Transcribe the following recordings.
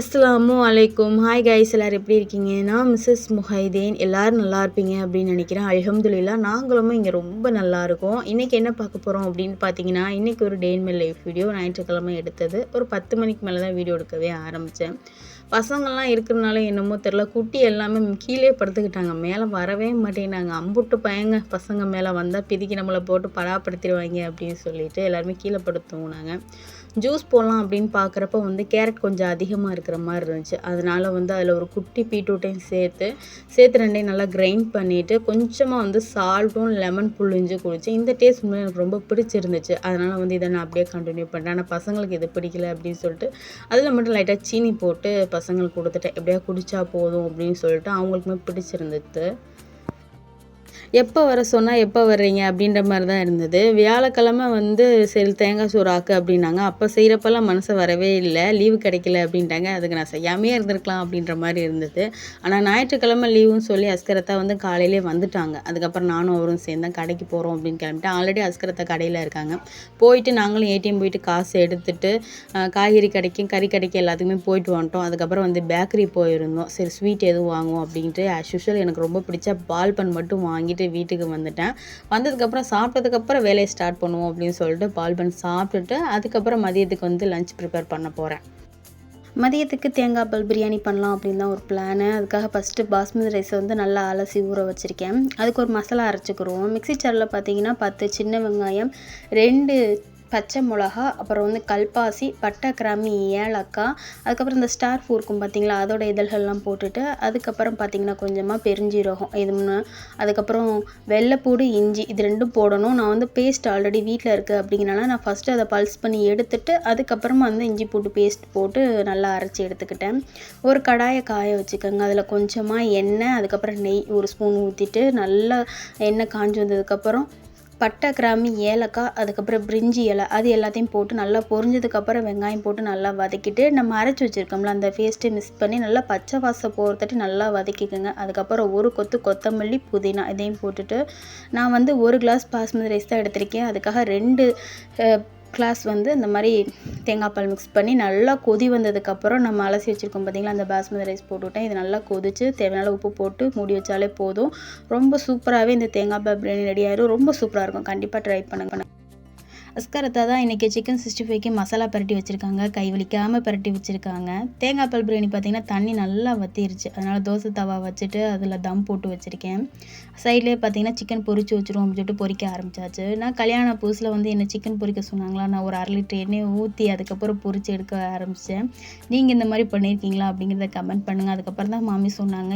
அஸ்லாமு அலைக்கும். Hi guys எல்லோரும் எப்படி இருக்கீங்க? நான் மிஸ்ஸஸ் முஹைதீன். எல்லோரும் நல்லா இருப்பீங்க அப்படின்னு நினைக்கிறேன். அல்ஹம்துலில்லா நாங்களும் இங்கே ரொம்ப நல்லா இருக்கோம். இன்றைக்கி என்ன பார்க்க போகிறோம் அப்படின்னு பார்த்தீங்கன்னா இன்றைக்கி ஒரு day in my life video ஞாயிற்றுக்கிழமை எடுத்தது. ஒரு பத்து மணிக்கு மேலே தான் வீடியோ எடுக்கவே ஆரம்பித்தேன் பசங்கள்லாம் இருக்கிறனால என்னமோ தெரில குட்டி எல்லாமே கீழே படுத்துக்கிட்டாங்க. மேலே வரவே மாட்டேங்கிறாங்க. அம்புட்டு பயங்க பசங்க மேலே வந்தால் பிதிக்கி நம்மளை போட்டு படாப்படுத்திடுவாங்க அப்படின்னு சொல்லிட்டு எல்லாருமே கீழே படுத்துவோனாங்க ஜூஸ் போடலாம் அப்படின்னு பார்க்குறப்ப வந்து கேரட் கொஞ்சம் அதிகமாக இருக்கிற மாதிரி இருந்துச்சு. அதனால் வந்து அதில் ஒரு குட்டி பீட்ரூட்டையும் சேர்த்து சேர்த்து ரெண்டையும் நல்லா கிரைண்ட் பண்ணிவிட்டு கொஞ்சமாக வந்து சால்ட்டும் லெமன் புழிஞ்சு குடித்தேன் இந்த டேஸ்ட் வந்து எனக்கு ரொம்ப பிடிச்சிருந்துச்சு. அதனால் வந்து இதை நான் அப்படியே கண்டினியூ பண்ணிட்டேன் ஆனால் பசங்களுக்கு இது பிடிக்கல அப்படின்னு சொல்லிட்டு அதில் மட்டும் லைட்டாக சீனி போட்டு பசங்களுக்கு கொடுத்துட்டேன். எப்படியா குடித்தா போதும் அப்படின்னு சொல்லிட்டு அவங்களுக்குமே பிடிச்சிருந்துது. எப்போ வர சொன்னால் எப்போ வர்றீங்க அப்படின்ற மாதிரி தான் இருந்தது. வியாழக்கிழமை வந்து சரி தேங்காய் சோறு ஆக்கு அப்படின்னாங்க. அப்போ செய்கிறப்பெல்லாம் மனசு வரவே இல்லை. லீவு கிடைக்கல அப்படின்ட்டாங்க. அதுக்கு நான் செய்யாமே இருந்திருக்கலாம் அப்படின்ற மாதிரி இருந்தது. ஆனால் ஞாயிற்றுக்கிழமை லீவுன்னு சொல்லி அஸ்கரத்தா வந்து காலையிலே வந்துட்டாங்க. அதுக்கப்புறம் நானும் அவரும் சேர்ந்து கடைக்கு போகிறோம் அப்படின்னு கிளம்பிட்டேன். ஆல்ரெடி அஸ்கரத்தா கடையில் இருக்காங்க. போயிட்டு நாங்களும் ஏடிஎம் போயிட்டு காசு எடுத்துட்டு காய்கறி கடைக்கும் கறி கடைக்கு எல்லாத்துக்குமே போயிட்டு வந்துட்டோம். அதுக்கப்புறம் வந்து பேக்கரி போயிருந்தோம். சரி ஸ்வீட் எதுவும் வாங்குவோம் அப்படின்ட்டு ஆஸ் யூஷுவல் எனக்கு ரொம்ப பிடிச்ச பால் பன் மட்டும் வாங்கிட்டு வீட்டுக்கு வந்துட்டேன். வந்ததுக்கப்புறம் சாப்பிட்டதுக்கப்புறம் வேலையை ஸ்டார்ட் பண்ணுவோம் அப்படின்னு சொல்லிட்டு பால்பன் சாப்பிட்டுட்டு அதுக்கப்புறம் மதியத்துக்கு வந்து லஞ்ச் ப்ரிப்பேர் பண்ண போகிறேன் மதியத்துக்கு தேங்காய் பால் பிரியாணி பண்ணலாம் அப்படின்னு தான் ஒரு பிளானு அதுக்காக ஃபஸ்ட்டு பாஸ்மதி ரைஸை வந்து நல்லா அலசி ஊற வச்சுருக்கேன். அதுக்கு ஒரு மசாலா அரைச்சிக்கிறோம். மிக்சி சாரில் பார்த்தீங்கன்னா பத்து சின்ன வெங்காயம் ரெண்டு பச்சை மிளகா அப்புறம் வந்து கல்பாசி பட்டை கிராமி ஏலக்காய் அதுக்கப்புறம் இந்த ஸ்டார் பூ இருக்கும் பார்த்தீங்களா அதோட இதழ்கள்லாம் போட்டுட்டு அதுக்கப்புறம் பார்த்தீங்கன்னா கொஞ்சமாக பெருஞ்சீரகம் இது முன்ன அதுக்கப்புறம் வெள்ளைப்பூடு இஞ்சி இது ரெண்டும் போடணும். நான் வந்து பேஸ்ட் ஆல்ரெடி வீட்டில் இருக்குது அப்படிங்கிறனால நான் ஃபஸ்ட்டு அதை பல்ஸ் பண்ணி எடுத்துட்டு அதுக்கப்புறமா வந்து இஞ்சி பூண்டு பேஸ்ட் போட்டு நல்லா அரைச்சி எடுத்துக்கிட்டேன். ஒரு கடாயை காய வச்சுக்கோங்க. அதில் கொஞ்சமாக எண்ணெய் அதுக்கப்புறம் நெய் ஒரு ஸ்பூன் ஊற்றிட்டு நல்லா எண்ணெய் காஞ்சி வந்ததுக்கப்புறம் பட்டை கிராம்பு ஏலக்காய் அதுக்கப்புறம் பிரிஞ்சி இலை அது எல்லாத்தையும் போட்டு நல்லா பொரிஞ்சதுக்கப்புறம் வெங்காயம் போட்டு நல்லா வதக்கிட்டு நம்ம அரைச்சி வச்சுருக்கோம்ல அந்த பேஸ்ட்டை மிக்ஸ் பண்ணி நல்லா பச்சை வாசம் போகிறதட்டி நல்லா வதக்கிக்கோங்க. அதுக்கப்புறம் ஒரு கொத்து கொத்தமல்லி புதினா இதையும் போட்டுட்டு நான் வந்து ஒரு கிளாஸ் பாஸ்மதி ரைஸ் தான் எடுத்திருக்கேன். அதுக்காக ரெண்டு கிளாஸ் வந்து இந்த மாதிரி தேங்காய் பால் மிக்ஸ் பண்ணி நல்லா கொதி வந்ததுக்கப்புறம் நம்ம அலசி வச்சுருக்கோம் பார்த்திங்களா அந்த பாஸ்மதி ரைஸ் போட்டுவிட்டேன் இது நல்லா கொதித்து தேவையான உப்பு போட்டு மூடி வச்சாலே போதும். ரொம்ப சூப்பராகவே இந்த தேங்காய் பால் பிரியாணி ரெடி ஆயிடும் ரொம்ப சூப்பராக இருக்கும். கண்டிப்பாக ட்ரை பண்ணுங்க. அஸ்கரத்தா தான் இன்றைக்கி சிக்கன் சிக்ஸ்டி ஃபைவ்க்கு மசாலா பரட்டி வச்சுருக்காங்க. கை வலிக்காமல் பரட்டி வச்சுருக்காங்க. தேங்காய் பால் பிரியாணி பார்த்திங்கன்னா தண்ணி நல்லா வற்றிருச்சு அதனால் தோசை தவா வச்சுட்டு அதில் தம் போட்டு வச்சுருக்கேன். சைட்லேயே பார்த்தீங்கன்னா சிக்கன் பொரிச்சு வச்சுருவோம் அப்படின்னு சொல்லிட்டு பொரிக்க ஆரம்பிச்சாச்சு. நான் கல்யாண புதுசில் வந்து என்ன சிக்கன் பொரிக்க சொன்னாங்களா நான் ஒரு அரை லிட்டர் எண்ணெய் ஊற்றி அதுக்கப்புறம் பொரிச்சு எடுக்க ஆரம்பித்தேன் நீங்கள் இந்த மாதிரி பண்ணியிருக்கீங்களா அப்படிங்கிறத கமெண்ட் பண்ணுங்கள் அதுக்கப்புறம் தான் மாமி சொன்னாங்க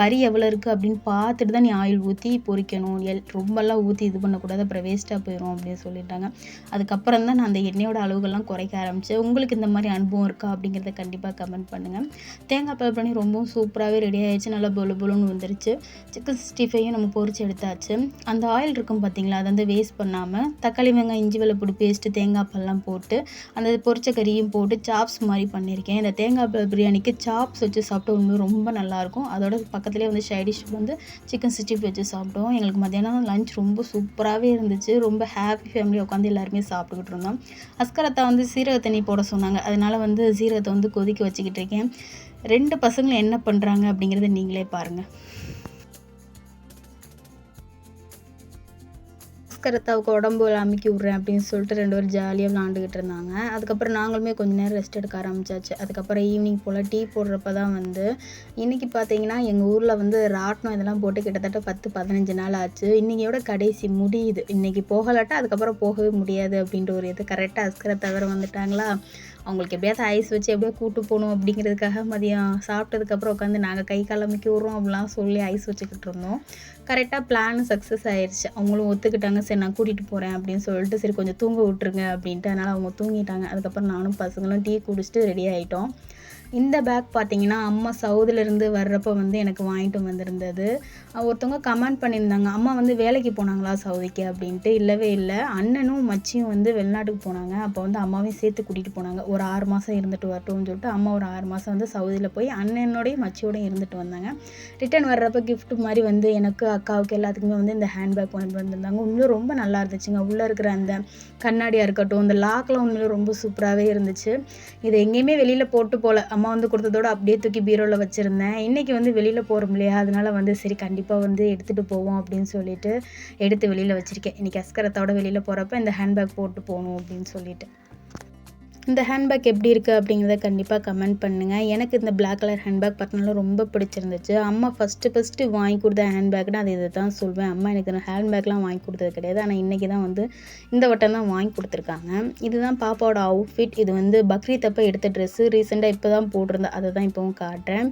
கறி எவ்வளோ இருக்குது அப்படின்னு பார்த்துட்டு தான் நீ ஆயில் ஊற்றி பொரிக்கணும் எல் ரொம்பலாம் ஊற்றி இது பண்ணக்கூடாது. அப்புறம் வேஸ்ட்டாக போயிடும் அப்படின்னு சொல்லிட்டாங்க. அதுக்கப்புறம் தான் நான் அந்த எண்ணெயோட அளவுகள்லாம் குறைக்க ஆரம்பித்தேன் உங்களுக்கு இந்த மாதிரி அனுபவம் இருக்கா அப்படிங்கிறத கண்டிப்பாக கமெண்ட் பண்ணுங்கள் தேங்காய் பால் பண்ணி ரொம்பவும் சூப்பராகவே ரெடி ஆகிடுச்சு நல்லா பொலு பொலுன்னு வந்துருச்சு. சிக்கன் சிக்ஸ்டி ஃபைவும் நம்ம பொரிச்சு எடுத்தாச்சு. அந்த ஆயில் இருக்கும் பார்த்தீங்களா? அதை வந்து வேஸ்ட் பண்ணாமல் தக்காளி வெங்காயம் இஞ்சி வெள்ளப்பொடி பேஸ்ட்டு தேங்காய் பால்லாம் போட்டு அந்த பொரிச்ச கறியும் போட்டு சாப்ஸ் மாதிரி பண்ணியிருக்கேன். இந்த தேங்காய் பால் பிரியாணிக்கு சாப்ஸ் வச்சு சாப்பிட்டு உண்மை ரொம்ப நல்லாயிருக்கும் அதோட பக்கம் பக்கத்துலேயே வந்து சைடிஷ் வந்து சிக்கன் சிக்ஸ்டி வச்சு சாப்பிட்டோம். எங்களுக்கு மத்தியானம் லஞ்ச் ரொம்ப சூப்பராகவே இருந்துச்சு. ரொம்ப ஹாப்பி ஃபேமிலி உட்காந்து எல்லாருமே சாப்பிட்டுக்கிட்டு இருந்தோம். அஸ்கரத்தா வந்து சீரக தண்ணி போட சொன்னாங்க. அதனால் வந்து சீரகத்தை வந்து கொதிக்க வச்சுக்கிட்டு இருக்கேன். ரெண்டு பசங்களும் என்ன பண்ணுறாங்க அப்படிங்கிறத நீங்களே பாருங்கள் கருத்தாவுக்கு உடம்பு அமுக்கி விட்றேன் அப்படின்னு சொல்லிட்டு ரெண்டு பேரும் ஜாலியாக விளாண்டுக்கிட்டு இருந்தாங்க. அதுக்கப்புறம் நாங்களுமே கொஞ்ச நேரம் ரெஸ்ட் எடுக்க ஆரம்பிச்சாச்சு. அதுக்கப்புறம் ஈவினிங் போல் டீ போடுறப்ப தான் வந்து இன்றைக்கி பார்த்தீங்கன்னா எங்கள் ஊரில் வந்து ராட்டினம் இதெல்லாம் போட்டு கிட்டத்தட்ட பத்து பதினஞ்சு நாள் ஆச்சு. இன்றைக்கியோட கடைசி முடியுது. இன்றைக்கி போகலாட்டா அதுக்கப்புறம் போகவே முடியாது அப்படின்ற ஒரு இது. கரெக்டாக அஸ்கரை தவிர வந்துட்டாங்களா? அவங்களுக்கு எப்படியாவது ஐஸ் வச்சு எப்படியோ கூட்டு போகணும் அப்படிங்கிறதுக்காக மதியம் சாப்பிட்டதுக்கப்புறம் உட்காந்து நாங்கள் கை காலமிக்கி விட்றோம் அப்படிலாம் சொல்லி ஐஸ் வச்சுக்கிட்டு இருந்தோம். கரெக்டாக பிளான் சக்ஸஸ் ஆயிடுச்சு அவங்களும் ஒத்துக்கிட்டாங்க. சரி நான் கூட்டிகிட்டு போகிறேன் அப்படின்னு சொல்லிட்டு சரி கொஞ்சம் தூங்க விட்ருங்க அப்படின்ட்டு அதனால் அவங்க தூங்கிட்டாங்க. அதுக்கப்புறம் நானும் பசங்களும் டீ குடிச்சிட்டு ரெடி ஆகிட்டோம் இந்த பேக் பார்த்தீங்கன்னா அம்மா சவுதிலேருந்து வர்றப்போ வந்து எனக்கு வாங்கிட்டு வந்திருந்தது. ஒருத்தவங்க கமெண்ட் பண்ணியிருந்தாங்க. அம்மா வந்து வேலைக்கு போனாங்களா சவுதிக்கு அப்படின்ட்டு. இல்லவே இல்லை. அண்ணனும் மச்சியும் வந்து வெளிநாட்டுக்கு போனாங்க. அப்போ வந்து அம்மாவையும் சேர்த்து கூட்டிகிட்டு போனாங்க. ஒரு ஆறு மாதம் இருந்துட்டு வரட்டும்னு சொல்லிட்டு அம்மா ஒரு ஆறு மாதம் வந்து சவுதியில் போய் அண்ணனோடையும் மச்சியோடையும் இருந்துட்டு வந்தாங்க. ரிட்டர்ன் வர்றப்போ கிஃப்ட் மாதிரி வந்து எனக்கு அக்காவுக்கு எல்லாத்துக்குமே வந்து இந்த ஹேண்ட்பேக் வாங்கிட்டு வந்திருந்தாங்க. உண்மையிலும் ரொம்ப நல்லா இருந்துச்சுங்க. உள்ளே இருக்கிற அந்த கண்ணாடியாக இருக்கட்டும் இந்த லாக்லாம் உண்மையிலும் ரொம்ப சூப்பராகவே இருந்துச்சு. இது எங்கேயுமே வெளியில் போட்டு போகல அம்மா வந்து கொடுத்ததோட அப்படியே தூக்கி பீரோவில் வச்சுருந்தேன். இன்றைக்கி வந்து வெளியில் போகிறோம் இல்லையா? அதனால் வந்து சரி கண்டிப்பாக வந்து எடுத்துகிட்டு போவோம் அப்படின்னு சொல்லிட்டு எடுத்து வெளியில் வச்சுருக்கேன். இன்றைக்கி அஸ்கரத்தோட வெளியில் போகிறப்ப இந்த ஹேண்ட்பேக் போட்டு போகணும் அப்படின்னு சொல்லிட்டு. இந்த ஹேண்ட்பேக் எப்படி இருக்குது அப்படிங்கிறத கண்டிப்பாக கமெண்ட் பண்ணுங்கள் எனக்கு இந்த பிளாக் கலர் ஹேண்ட்பேக் பார்த்தனால ரொம்ப பிடிச்சிருந்துச்சு. அம்மா ஃபஸ்ட்டு ஃபஸ்ட்டு வாங்கி கொடுத்த ஹேண்ட்பேக்னா அது இதை தான் சொல்வேன். அம்மா எனக்கு இந்த ஹேண்ட்பேக்லாம் வாங்கி கொடுத்தது கிடையாது. ஆனால் இன்றைக்கி தான் வந்து இந்த வட்டம் தான் வாங்கி கொடுத்துருக்காங்க. இதுதான் பாப்பாவோட அவுட்ஃபிட் இது வந்து பக்ரீத் அப்போ எடுத்த ட்ரெஸ்ஸு ரீசெண்டாக இப்போ தான் போட்டிருந்தேன். அதை தான் இப்போவும் காட்டுறேன்.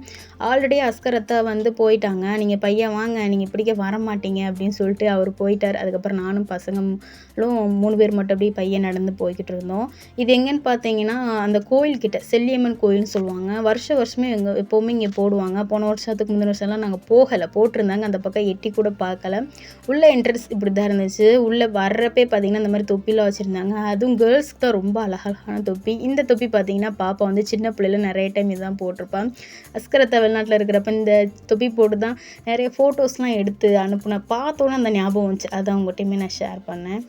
ஆல்ரெடி அஸ்கரத்தை வந்து போயிட்டாங்க. நீங்கள் பையன் வாங்க. நீங்கள் பிடிக்க வர மாட்டீங்க அப்படின்னு சொல்லிட்டு அவர் போயிட்டார். அதுக்கப்புறம் நானும் பசங்களும் மூணு பேர் மட்டும் அப்படியே பையன் நடந்து போய்கிட்டு இருந்தோம். இது எங்கேன்னு பார்த்து பார்த்தீங்கன்னா அந்த கோயில்கிட்ட செல்லியம்மன் கோயில்னு சொல்லுவாங்க. வருஷ வருஷமே இங்கே எப்போவுமே இங்கே போடுவாங்க. போன வருஷத்துக்கு முந்தின வருஷம்லாம் நாங்கள் போகலை. போட்டிருந்தாங்க. அந்த பக்கம் எட்டி கூட பார்க்கல உள்ளே என்ட்ரன்ஸ் இப்படி தான் இருந்துச்சு. உள்ளே வர்றப்பே பார்த்தீங்கன்னா இந்த மாதிரி தொப்பிலாம் வச்சுருந்தாங்க. அதுவும் கேர்ள்ஸ்க்கு தான் ரொம்ப அழகழகான தொப்பி. இந்த தொப்பி பார்த்தீங்கன்னா பாப்பா வந்து சின்ன பிள்ளையில நிறைய டைம் இதுதான் போட்டிருப்பான் அஸ்கரத்தை வெளிநாட்டில் இருக்கிறப்ப இந்த தொப்பி போட்டு தான் நிறைய ஃபோட்டோஸ்லாம் எடுத்து அனுப்புனேன் பார்த்தோன்னே அந்த ஞாபகம் வந்துச்சு. அதை உங்கள்கிட்டயுமே நான் ஷேர் பண்ணேன்.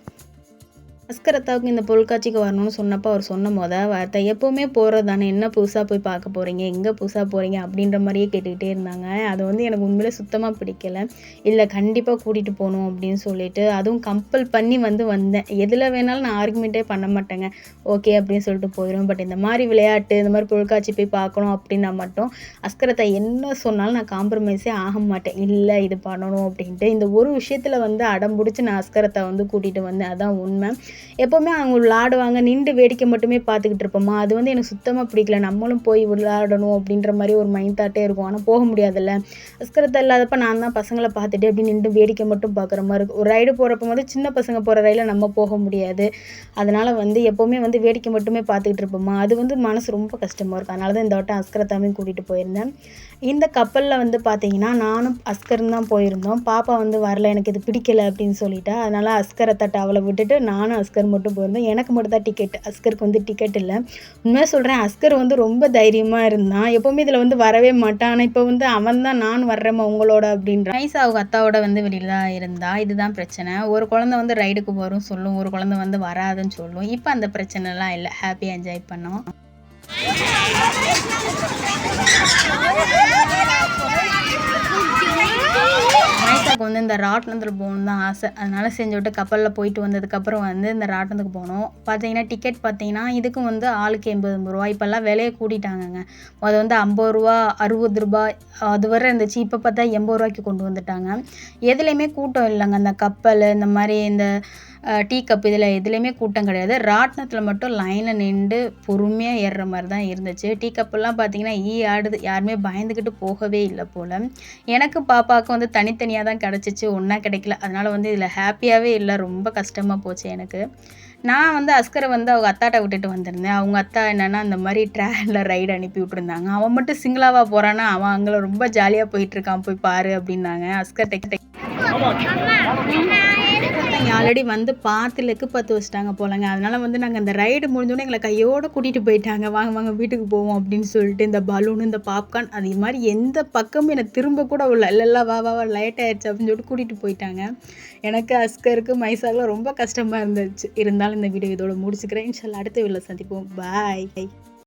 அஸ்கரத்தாவுக்கு இந்த பொருட்காட்சிக்கு வரணும்னு சொன்னப்போ அவர் சொன்ன மொத வார்த்தை எப்போவுமே போகிறது தானே? என்ன புதுசாக போய் பார்க்க போகிறீங்க எங்கே புதுசாக போகிறீங்க அப்படின்ற மாதிரியே கேட்டுக்கிட்டே இருந்தாங்க. அது வந்து எனக்கு உண்மையிலே சுத்தமாக பிடிக்கல. இல்லை கண்டிப்பாக கூட்டிகிட்டு போகணும் அப்படின்னு சொல்லிட்டு அதுவும் கம்பல் பண்ணி வந்து வந்தேன். எதில் வேணாலும் நான் ஆர்குமெண்ட்டே பண்ண மாட்டேங்க. ஓகே அப்படின்னு சொல்லிட்டு போயிடும் பட் இந்த மாதிரி விளையாட்டு இந்த மாதிரி பொருட்காட்சி போய் பார்க்கணும் அப்படின்னா மட்டும் அஸ்கரத்தை என்ன சொன்னாலும் நான் காம்ப்ரமைஸே ஆக மாட்டேன். இல்லை இது பண்ணணும் அப்படின்ட்டு இந்த ஒரு விஷயத்தில் வந்து அடம் பிடிச்சி நான் அஸ்கரத்தை வந்து கூட்டிகிட்டு வந்தேன். அதான் உண்மை. எப்போவுமே அவங்க விளாடுவாங்க நின்று வேடிக்கை மட்டுமே பார்த்துக்கிட்டு இருப்போமா? அது வந்து எனக்கு சுத்தமாக பிடிக்கல. நம்மளும் போய் விளையாடணும் அப்படின்ற மாதிரி ஒரு மைண்ட் தாட்டே இருக்கும். ஆனால் போக முடியாதுல்ல. அஸ்கரத்தை இல்லாதப்ப நான் தான் பசங்களை பார்த்துட்டு அப்படி நின்று வேடிக்கை மட்டும் பார்க்குற மாதிரி இருக்கும். ஒரு ரைடு போகிறப்ப வந்து சின்ன பசங்க போகிற ரயிலில் நம்ம போக முடியாது. அதனால் வந்து எப்போவுமே வந்து வேடிக்கை மட்டுமே பார்த்துக்கிட்டு இருப்போமா? அது வந்து மனசு ரொம்ப கஷ்டமாக இருக்கும். அதனால தான் இந்த வட்டம் அஸ்கரத்தாவையும் கூட்டிகிட்டு போயிருந்தேன். இந்த கப்பலில் வந்து பார்த்தீங்கன்னா நானும் அஸ்கரும் தான் போயிருந்தோம். பாப்பா வந்து வரல எனக்கு இது பிடிக்கல அப்படின்னு சொல்லிட்டா. அதனால் அஸ்கரத்தாட்டை அவளை விட்டுட்டு நானும் அஸ்கர் மட்டும் போயிருந்தோம். எனக்கு மட்டும் தான் டிக்கெட் அஸ்கருக்கு வந்து டிக்கெட் இல்லை. உண்மையாக சொல்கிறேன் அஸ்கர் வந்து ரொம்ப தைரியமாக இருந்தான். எப்போவுமே இதில் வந்து வரவே மாட்டான். ஆனால் இப்போ வந்து அவன் தான் நான் வர்றேம்மா உங்களோட அப்படின்ற. நைஸ் அவங்க அத்தாவோட வந்து வெளியில் தான் இருந்தா. இதுதான் பிரச்சனை. ஒரு குழந்தை வந்து ரைடுக்கு வரும் சொல்லும். ஒரு குழந்தை வந்து வராதுன்னு சொல்லும். இப்போ அந்த பிரச்சனைலாம் இல்லை. ஹாப்பியாக என்ஜாய் பண்ணோம். எனக்கு வந்து இந்த ராட்டினத்தில் போகணுன்னு தான் ஆசை. அதனால் செஞ்சு விட்டு கப்பலில் போயிட்டு வந்ததுக்கப்புறம் வந்து இந்த ராட்டினத்துக்கு போனோம். பார்த்தீங்கன்னா டிக்கெட் பார்த்தீங்கன்னா இதுக்கும் வந்து ஆளுக்கு எண்பது ரூபா. இப்போல்லாம் விலையை கூட்டிட்டாங்கங்க. அது வந்து ஐம்பது ரூபா அறுபது ரூபாய் அது வரை இருந்துச்சு. இப்போ பார்த்தா எண்பது ரூபாய்க்கு கொண்டு வந்துட்டாங்க. எதுலேயுமே கூட்டம் இல்லைங்க. அந்த கப்பல் இந்த மாதிரி இந்த டீ கப் இதில் எதுலேயுமே கூட்டம் கிடையாது. ராட்டினத்தில் மட்டும் லைனில் நின்று பொறுமையாக ஏறுற மாதிரி தான் இருந்துச்சு. டீ கப்பெல்லாம் பார்த்தீங்கன்னா ஈ ஆடுது. யாருமே பயந்துக்கிட்டு போகவே இல்லை போல். எனக்கு பாப்பாவுக்கு வந்து தனித்தனியாக தான் கிடச்சிச்சு. ஒன்றா கிடைக்கல. அதனால் வந்து இதில் ஹாப்பியாகவே இல்லை. ரொம்ப கஷ்டமாக போச்சு எனக்கு. நான் வந்து அஸ்கரை வந்து அவங்க அத்தாட்ட விட்டுட்டு வந்திருந்தேன். அவங்க அத்தா என்னென்னா அந்த மாதிரி ட்ராவலில் ரைடு அனுப்பி விட்ருந்தாங்க அவன் மட்டும் சிங்கிளாவாக போகிறான்னா அவன் அங்கே ரொம்ப ஜாலியாக போயிட்டுருக்கான் போய் பாரு அப்படின்னாங்க. அஸ்கர் டெக் டெக் ஆல்ரெடி வந்து பார்த்து லெக்கு பார்த்து வச்சுட்டாங்க போலங்க. அதனால வந்து நாங்கள் அந்த ரைடு முடிஞ்சோடனே எங்களை கையோடு கூட்டிகிட்டு போயிட்டாங்க. வாங்க வாங்க வீட்டுக்கு போவோம் அப்படின்னு சொல்லிட்டு இந்த பலூன் இந்த பாப்கார்ன் அது மாதிரி எந்த பக்கமும் எனக்கு திரும்ப கூட உள்ள இல்லைல்ல வா வா வா லைட் ஆயிடுச்சு அப்படின்னு சொல்லிட்டு கூட்டிகிட்டு போயிட்டாங்க. எனக்கு அஸ்கருக்கு மைசாக்கில் ரொம்ப கஷ்டமாக இருந்துச்சு. இருந்தாலும் இந்த வீடியோ இதோட முடிச்சுக்கிறேன். இன்ஷால் அடுத்த வீடியோவில் சந்திப்போம். பாய்